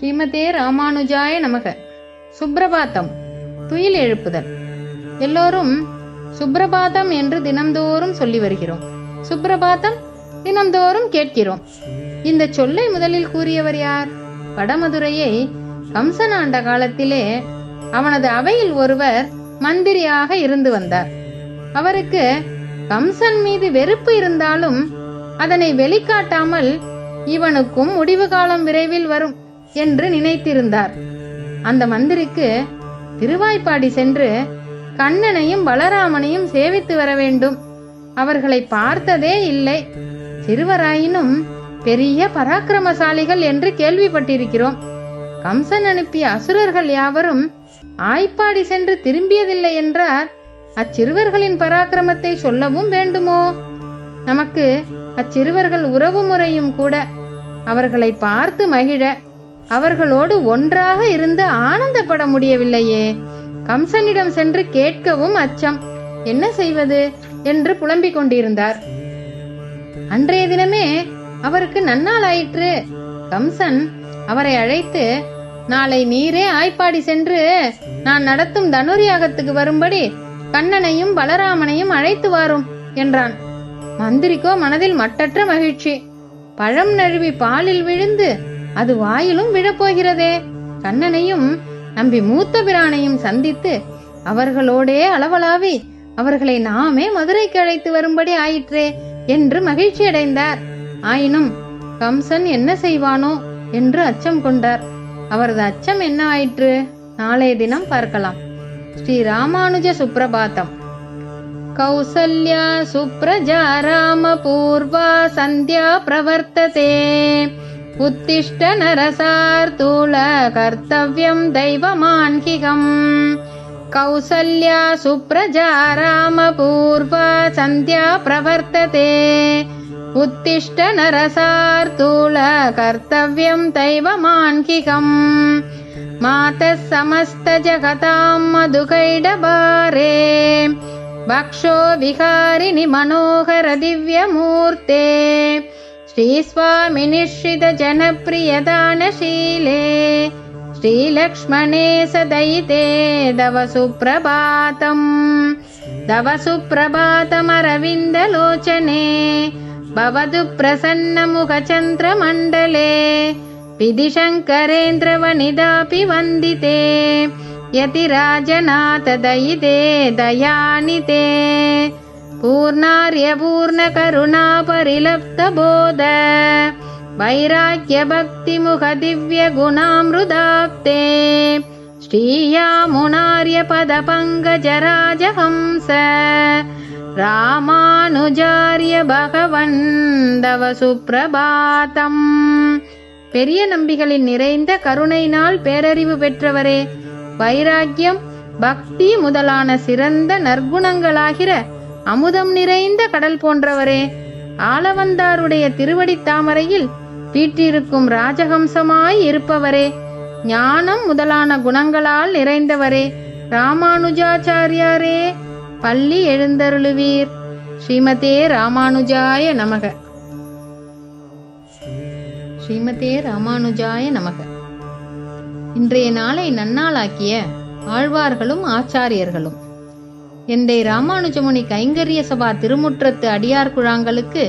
ஸ்ரீமதே ராமானுஜாய நமக. சுப்ரபாதம் துயில் எழுப்புதல். எல்லோரும் சுப்ரபாதம் என்று தினம்தோறும் சொல்லி வருகிறோம். சுப்ரபாதம் தினம்தோறும் கேட்கிறோம். இந்த சொல்லை முதலில் கூறியவர் யார்? வடமதுரையை கம்சன் ஆண்ட காலத்திலே அவனது அவையில் ஒருவர் மந்திரியாக இருந்து வந்தார். அவருக்கு கம்சன் மீது வெறுப்பு இருந்தாலும் அதனை வெளிக்காட்டாமல் இவனுக்கும் முடிவு காலம் விரைவில் வரும். என்று நினைத்திருந்தார். அந்த மந்திரிக்கு திருவாய்ப்பாடி சென்று கண்ணனையும் பலராமனையும் சேவித்து வர வேண்டும். அவர்களை பார்த்ததே இல்லை. சிறுவராயினும் பெரிய பராக்கிரமசாலிகள் என்று கேள்விப்பட்டிருக்கிறோம். கம்சன் அனுப்பிய அசுரர்கள் யாவரும் ஆய்ப்பாடி சென்று திரும்பியதில்லை என்றார். அச்சிறுவர்களின் பராக்கிரமத்தை சொல்லவும் வேண்டுமோ? நமக்கு அச்சிறுவர்கள் உறவு முறையும் கூட. அவர்களை பார்த்து மகிழ. அவர்களோடு ஒன்றாக இருந்து ஆனந்தப்பட முடியவில்லையே. கம்சனிடம் சென்று கேட்கவும் அச்சம் என்ன செய்வது? என்று புலம்பிக் கொண்டிருந்தார். அன்றைய தினமே அவருக்கு நன்னாள் ஆயிற்று. கம்சன் அவரை அழைத்து நாளை நீரே ஆய்ப்பாடி சென்று நான் நடத்தும் தனுர்யாகத்துக்கு வரும்படி கண்ணனையும் பலராமனையும் அழைத்து வாரும் என்றான். மந்திரிக்கோ மனதில் மட்டற்ற மகிழ்ச்சி. பழம் நழுவி பாலில் விழுந்து அது வாயிலும் விழப்போகிறதே. கண்ணனையும் நம்பி மூத்த பிரானையும் சந்தித்து அவர்களோடே அளவலாவி அவர்களை நாமே மதுரைக்கு அழைத்து வரும்படி ஆயிற்றே என்று மகிழ்ச்சி அடைந்தார். ஆயினும் கம்சன் என்ன செய்வானோ என்று அச்சம் கொண்டார். அவரது அச்சம் என்ன ஆயிற்று? நாளைய தினம் பார்க்கலாம். ஸ்ரீ ராமானுஜ சுப்ரபாதம் கௌசல்யா சுப்ரஜா ராம பூர்வா சந்தியா பிரவர்த்ததே. उत्तिष्ठ नरसार्तूल कर्तव्यम् दैवमान्किकम् कौसल्या सुप्रजा रामपूर्वा सन्ध्या प्रवर्तते। उत्तिष्ठ नरसार्तूल कर्तव्यम् दैवमान्किकम् मातः समस्त मधुकैडबारे। भक्षो विहारिणि मनोहर दिव्यमूर्ते श्री श्रीलक्ष्मणे सदयिते दवसुप्रभातम्। दवसुप्रभातमरविन्दलोचने भवतु प्रसन्नमुखचन्द्रमण्डले विधिशङ्करेन्द्रवनिदापि वन्दिते यतिराजनाथ दयिते दयानि पूर्णार्यपूर्णकरुणापरिलप्तबोध वैराग्यभक्तिमुखदिव्यगुणामृदाप्ते श्रीयामुनार्यपदपङ्कजराजहंस ராமானுஜாரிய பகவன் தவ சுப்பிரபாதம் பெரிய நம்பிகளின் நிறைந்த கருணையினால் பேரறிவு பெற்றவரே வைராக்கியம் பக்தி முதலான சிறந்த நற்குணங்களாகிற அமுதம் நிறைந்த கடல் போன்றவரே ஆளவந்தாருடைய திருவடி தாமரையில் வீற்றிருக்கும் ராஜஹம்சமாய் இருப்பவரே ஞானம் முதலான குணங்களால் நிறைந்தவரே ராமானுஜாச்சாரியாரே பள்ளி எழுந்தருளுவீர். ஸ்ரீமதே ராமானுஜாய நமக. ஸ்ரீமதே ராமானுஜாய நமக. இன்றைய நாளை நன்னாளாக்கிய ஆழ்வார்களும் ஆச்சாரியர்களும். எந்தை ராமானுஜமுனி கைங்கரிய சபா திருமுற்றத்து அடியார் குழாங்களுக்கு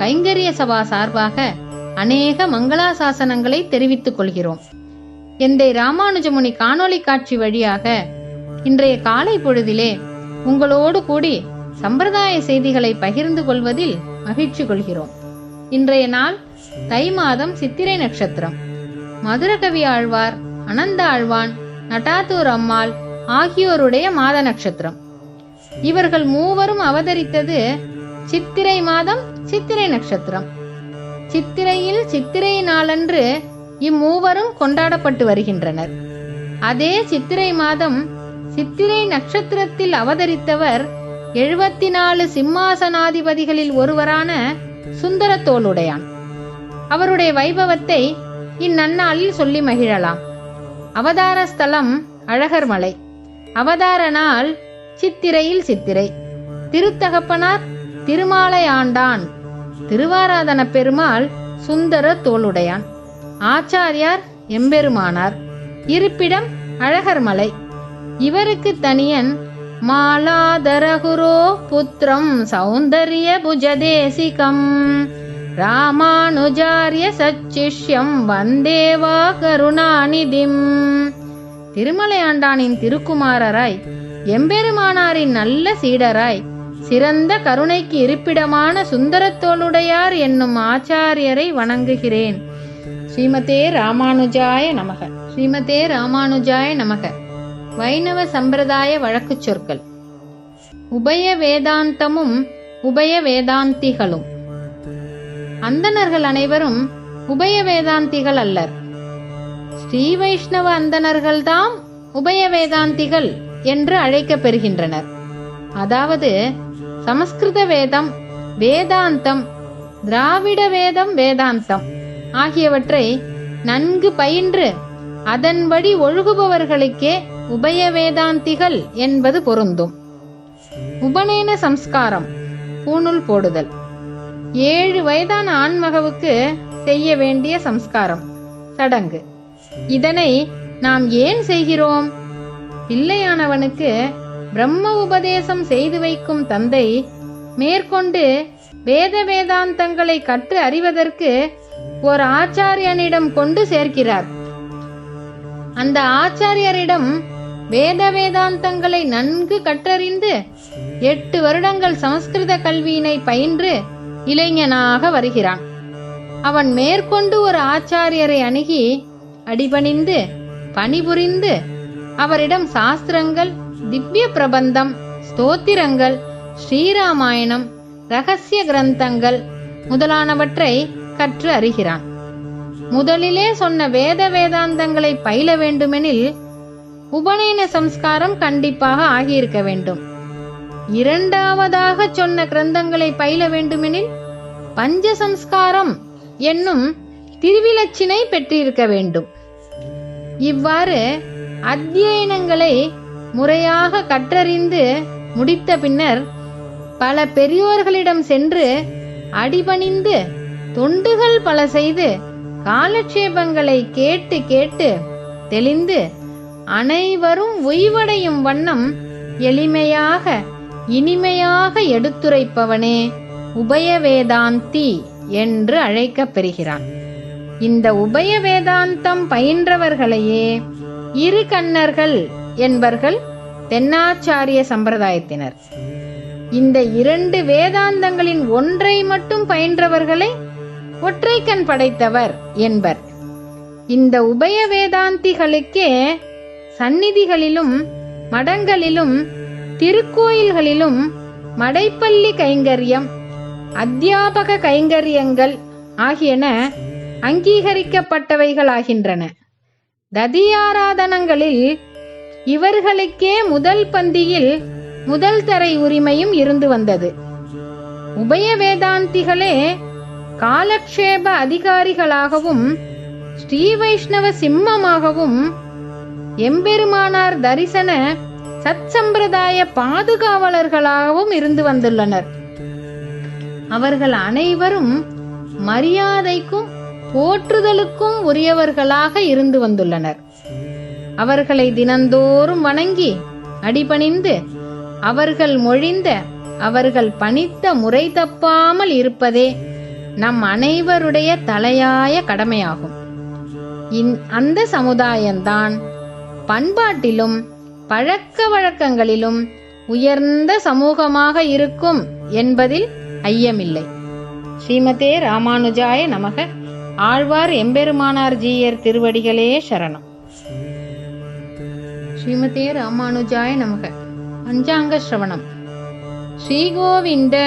கைங்கரிய சபா சார்பாக அநேக மங்களாசாசனங்களை தெரிவித்துக் கொள்கிறோம். எந்தை ராமானுஜமுனி காணொளி காட்சி வழியாக இன்றைய காலை பொழுதிலே உங்களோடு கூடி சம்பிரதாய செய்திகளை பகிர்ந்து கொள்வதில் மகிழ்ச்சி கொள்கிறோம். இன்றைய நாள் தை மாதம் சித்திரை நட்சத்திரம். மதுரகவி ஆழ்வார் அனந்த ஆழ்வான் நட்டாத்தூர் அம்மாள் ஆகியோருடைய மாத நட்சத்திரம். இவர்கள் மூவரும் அவதரித்தது சித்திரை மாதம் சித்திரை நட்சத்திரம். சித்திரையில் சித்திரை நாளன்று இம்மூவரும் கொண்டாடப்பட்டு வருகின்றனர். அதே சித்திரை மாதம் சித்திரை நட்சத்திரத்தில் அவதரித்தவர் எழுபத்தி நாலு சிம்மாசனாதிபதிகளில் ஒருவரான சுந்தர தோளுடையான் அவருடைய வைபவத்தை இந்நன்னாளில் சொல்லி மகிழலாம். அவதார ஸ்தலம் அழகர் மலை அவதார நாள் சித்திரையில் சித்திரை. திருத்தகப்பனார் திருமாலை ஆண்டான். திருவாராதன பெருமாள் சுந்தர தோளுடையான். ஆச்சாரியார் எம்பெருமானார். இருப்பிடம் அழகர்மலை இவருக்கு தனியன் மாலாதரகுரோ புத்திரம் சௌந்தர்ய புஜதேசிகம். ராமானுஜாரிய சச்சிஷ்யம் வந்தேவா கருணாநிதிம். திருமலையாண்டானின் திருக்குமாரராய் எம்பெருமானாரின் நல்ல சீடராய் சிறந்த கருணைக்கு இருப்பிடமான சுந்தரத்தோளுடையார் என்னும் ஆச்சாரியரை வணங்குகிறேன். ஸ்ரீமதே ராமானுஜாய நமக. ஸ்ரீமதே ராமானுஜாய நமக. வைணவ சம்பிரதாய வழக்குச் சொற்கள். உபய வேதாந்தமும் உபய வேதாந்திகளும். அந்தணர்கள் அனைவரும் உபய வேதாந்திகள் அல்லர். ஸ்ரீ வைஷ்ணவ அந்தணர்கள்தாம் உபய வேதாந்திகள். என்று அழைக்கப் பெறுகின்றனர் அதாவது சமஸ்கிருத வேதம் வேதாந்தம் திராவிட வேதம் வேதாந்தம் ஆகியவற்றை நன்கு பயின்று அதன்படி ஒழுகுபவர்களுக்கே உபய வேதாந்திகள் என்பது பொருந்தும். உபநயன சம்ஸ்காரம் பூணுல் போடுதல். ஏழு வயதான ஆண்மகவுக்கு செய்ய வேண்டிய சம்ஸ்காரம் சடங்கு. இதனை நாம் ஏன் செய்கிறோம்? பிள்ளையானவனுக்கு பிரம்ம உபதேசம் செய்து வைக்கும் தந்தை மேற்கொண்டு வேத வேதாந்தங்களை கற்று அறிவதற்கு ஒரு ஆச்சாரியனிடம் கொண்டு சேர்க்கிறார். அந்த ஆச்சாரியரிடம் வேத வேதாந்தங்களை நன்கு கற்றறிந்து எட்டு வருடங்கள் சமஸ்கிருத கல்வியினை பயின்று இளைஞனாக வருகிறான். அவன் மேற்கொண்டு ஒரு ஆச்சாரியரை அணுகி அடிபணிந்து பணிபுரிந்து அவரிடம் சாஸ்திரங்கள் திவ்ய பிரபந்தம் ஸ்தோத்திரங்கள் ஸ்ரீராமாயணம் ரகசிய கிரந்தங்கள் முதலானவற்றை கற்று அறிகிறான். முதலிலே சொன்ன வேத வேதாந்தங்களை பயில வேண்டுமெனில் உபநயன சம்ஸ்காரம் கண்டிப்பாக ஆகியிருக்க வேண்டும். இரண்டாவதாக சொன்ன கிரந்தங்களை பயில வேண்டுமெனில் பஞ்ச சம்ஸ்காரம் என்னும் திருவிலச்சினை பெற்றிருக்க வேண்டும். இவ்வாறு அத்தியனங்களை முறையாக கற்றறிந்து முடித்த பின்னர் பல பெரியோர்களிடம் சென்று அடிபணிந்து தொண்டுகள் பல செய்து காலட்சேபங்களை கேட்டு கேட்டு தெளிந்து அனைவரும் உய்வடையும் வண்ணம் எளிமையாக இனிமையாக எடுத்துரைப்பவனே உபய வேதாந்தி என்று அழைக்கப் பெறுகிறான். இந்த உபய வேதாந்தம் பயின்றவர்களையே இரு கண்ணர்கள் என்பர்கள் தென்னாச்சாரிய சம்பிரதாயத்தினர். இந்த இரண்டு வேதாந்தங்களின் ஒன்றை மட்டும் பயின்றவர்களை ஒற்றைக்கண் படைத்தவர் என்பர். இந்த உபய வேதாந்திகளுக்கே சந்நிதிகளிலும் மடங்களிலும் திருக்கோயில்களிலும் மடைப்பள்ளி கைங்கரியம் அத்தியாபக கைங்கரியங்கள் ஆகியன அங்கீகரிக்கப்பட்டவைகளாகின்றன. ததியாராதனங்களில் இவர்களுக்கே முதல் பந்தியில் முதல் தரை உரிமையும் இருந்து வந்தது. உபய வேதாந்திகளே காலக்ஷேப அதிகாரிகளாகவும் ஸ்ரீ வைஷ்ணவ சிம்மமாகவும் எம்பெருமானார் தரிசன சத்சம்பிரதாய பாதுகாவலர்களாகவும் இருந்து வந்துள்ளனர். அவர்கள் அனைவரும் மரியாதைக்கும் போற்றுதலுக்கும் உரியவர்களாக இருந்து வந்துள்ளனர். அவர்களை தினந்தோறும் வணங்கி அடிபணிந்து அவர்கள் மொழிந்த அவர்கள் பணித்த முறை தப்பாமல் இருப்பதே நம் அனைவருடைய தலையாய கடமையாகும். இந் அந்த சமுதாயம்தான் பண்பாட்டிலும் பழக்க வழக்கங்களிலும் உயர்ந்த சமூகமாக இருக்கும் என்பதில் ஐயமில்லை. ஸ்ரீமதே ராமானுஜாய நமக. ஆழ்வார் எம்பெருமானார் ஜீயர் திருவடிகளே சரணம் ஸ்ரீமதே ராமானுஜாய நமக பஞ்சாங்க ஸ்ரவணம் ஸ்ரீ கோவிந்த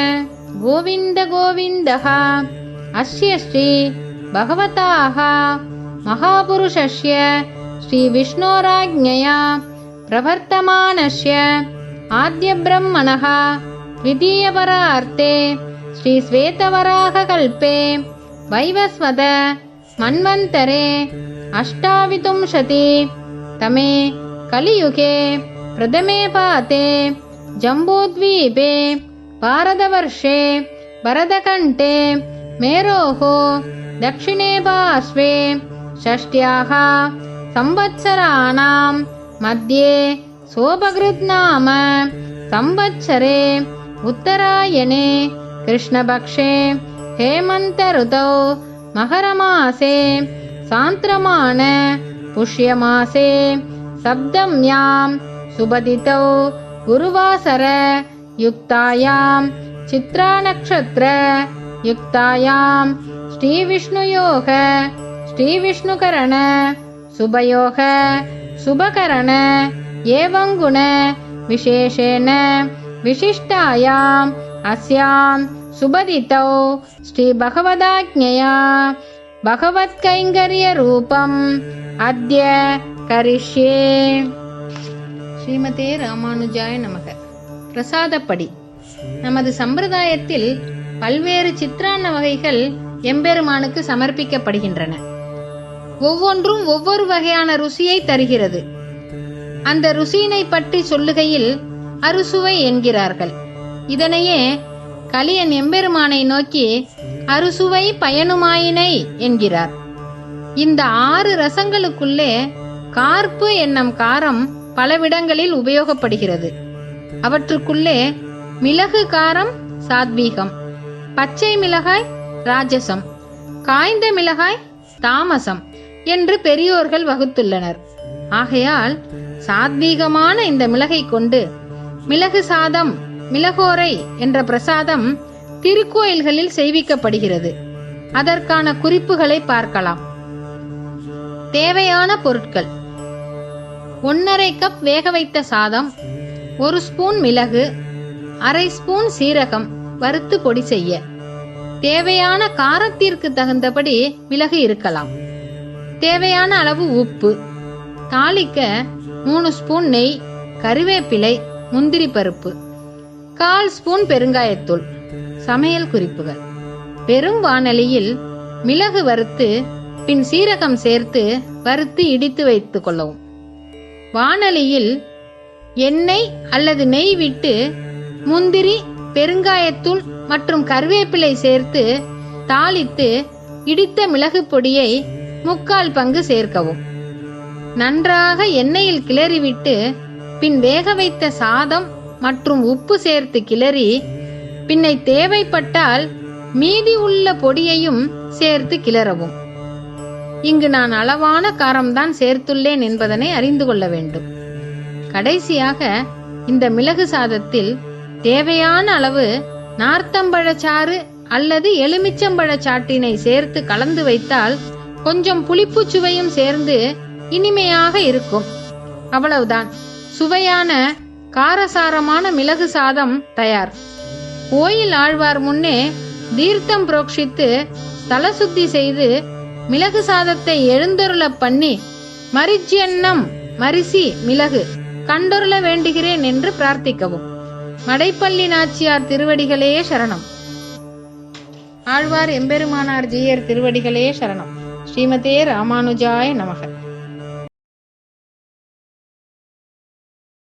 கோவிந்த கோவிந்தः அஸ்ய ஸ்ரீ பகவதாः महापुरुषस्य श्रीविष्णोराज्ञया प्रवर्तमानस्य आद्यब्रह्मणः द्वितीयपरार्थे श्रीश्वेतवराहकल्पे वैवस्वत मन्वन्तरे अष्टाविंशति तमे कलियुगे प्रथमे पाते जम्बूद्वीपे भारतवर्षे भरतकण्ठे मेरोः दक्षिणे पार्श्वे षष्ट्याः संवत्सराणां मध्ये सोपकृत् नाम संवत्सरे उत्तरायणे कृष्णपक्षे हेमन्तऋतौ मकरमासे सान्द्रमाण पुष्यमासे सप्तम्यां सुबदितौ गुरुवासर युक्तायां चित्रानक्षत्र युक्तायां श्रीविष्णुयोग श्रीविष्णुकरण शुभयोग शुभकरण एवं गुण विशेषेण विशिष्टायाम् अस्यां सुबदितौ श्रीभगवदाज्ञया भगवत्कैङ्कर्यरूपम् अद्य करिष्ये ஸ்ரீமதே ராமானுஜாய நமக பிரசாதப்படி நமது சம்பிரதாயத்தில் பல்வேறு சித்திரான்ன வகைகள் எம்பெருமானுக்கு சமர்ப்பிக்கப்படுகின்றன ஒவ்வொன்றும் ஒவ்வொரு வகையான ருசியை தருகிறது அந்த ருசியினை பற்றி சொல்லுகையில் அறுசுவை என்கிறார்கள் இதனையே கலியன் எம்பெருமானை நோக்கி அறுசுவை பயனுமாயினை என்கிறார். இந்த ஆறு ரசங்களுக்குள்ளே கார்ப்பு என்னும் காரம் பலவிடங்களில் உபயோகப்படுகிறது. அவற்றுக்குள்ளே மிளகு காரம் சாத்வீகம் பச்சை மிளகாய் ராஜசம் காய்ந்த மிளகாய் தாமசம் என்று பெரியோர்கள் வகுத்துள்ளனர். ஆகையால் சாத்வீகமான இந்த மிளகை கொண்டு மிளகு சாதம் மிளகோரை என்ற பிரசாதம் திருக்கோயில்களில் செய்விக்கப்படுகிறது. அதற்கான குறிப்புகளை பார்க்கலாம். தேவையான பொருட்கள். ஒன்றரை கப் வேக வைத்த சாதம் ஒரு ஸ்பூன் மிளகு அரை ஸ்பூன் சீரகம் வறுத்து பொடி செய்ய. தேவையான காரத்திற்கு தகுந்தபடி மிளகு இருக்கலாம். தேவையான அளவு உப்பு தாளிக்க மூணு ஸ்பூன் நெய் கறிவேப்பிலை முந்திரி பருப்பு. கால் ஸ்பூன் பெருங்காயத்தூள் சமையல் குறிப்புகள். பெரும் வானலியில் மிளகு வறுத்து பின் சீரகம் சேர்த்து வறுத்து இடித்து வைத்துக் கொள்ளவும். வானலியில் எண்ணெய் அல்லது நெய் விட்டு முந்திரி பெருங்காயத்தூள் மற்றும் கருவேப்பிலை சேர்த்து தாளித்து இடித்த மிளகு பொடியை முக்கால் பங்கு சேர்க்கவும். நன்றாக எண்ணெயில் கிளறிவிட்டு பின் வேக வைத்த சாதம் மற்றும் உப்பு சேர்த்து கிளறி பின்னை தேவைப்பட்டால் மீதி உள்ள பொடியையும் சேர்த்து கிளறவும். இங்கு நான் அளவான காரம்தான் சேர்த்துள்ளேன் என்பதனை அறிந்து கொள்ள வேண்டும். கடைசியாக இந்த மிளகு சாதத்தில் தேவையான அளவு நார்த்தம்பழச்சாறு அல்லது எலுமிச்சம்பழச்சாட்டினை சேர்த்து கலந்து வைத்தால் கொஞ்சம் புளிப்பு சுவையும் சேர்ந்து இனிமையாக இருக்கும். அவ்வளவுதான். சுவையான காரசாரமான மிளகு சாதம் தயார். கோயில் ஆழ்வார் முன்னே தீர்த்தம் புரோக்ஷித்து தலசுத்தி செய்து மிளகு சாதத்தை எழுந்தொருள பண்ணி மரிச்சியன்னம் மரிசி மிளகு கண்டொருள வேண்டுகிறேன் என்று பிரார்த்திக்கவும். மடைப்பள்ளி நாச்சியார் திருவடிகளே சரணம். ஆழ்வார் எம்பெருமானார் ஜீயர் திருவடிகளே சரணம். ஸ்ரீமதே ராமானுஜாய நமக.